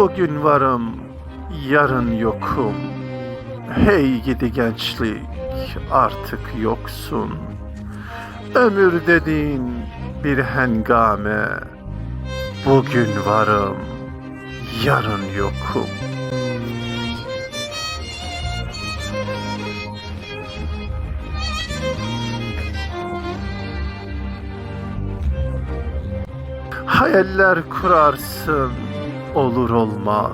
Bugün varım, yarın yokum. Hey gidi gençlik, artık yoksun. Ömür dediğin bir hengame. Bugün varım, yarın yokum. Hayaller kurarsın, olur olmaz.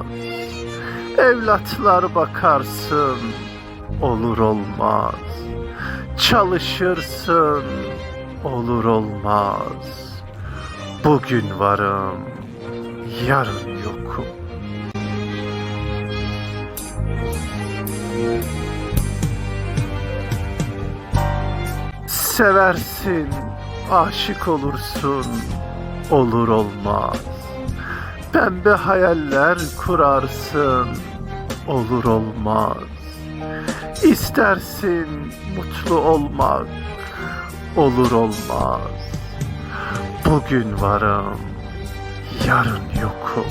Evlatlar bakarsın, olur olmaz. Çalışırsın, olur olmaz. Bugün varım, yarın yokum. Seversin, aşık olursun, olur olmaz. Pembe hayaller kurarsın, olur olmaz. İstersin mutlu olmak, olur olmaz. Bugün varım, yarın yokum.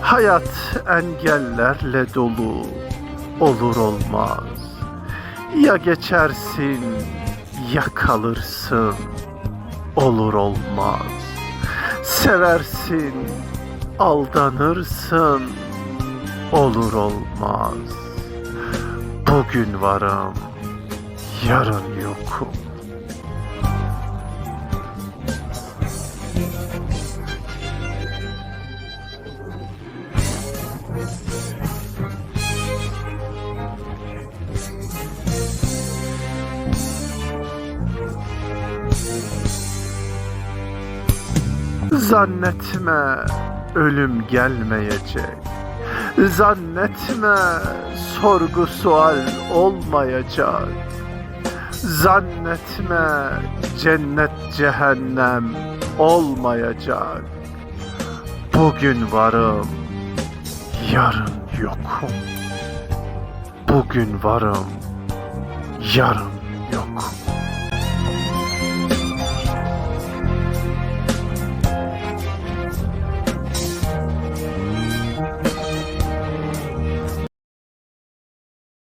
Hayat engellerle dolu olur olmaz. Ya geçersin ya kalırsın olur olmaz. Seversin aldanırsın olur olmaz. Bugün varım yarın yokum. Zannetme ölüm gelmeyecek. Zannetme sorgu sual olmayacak. Zannetme cennet cehennem olmayacak. Bugün varım, yarın yokum. Bugün varım, yarın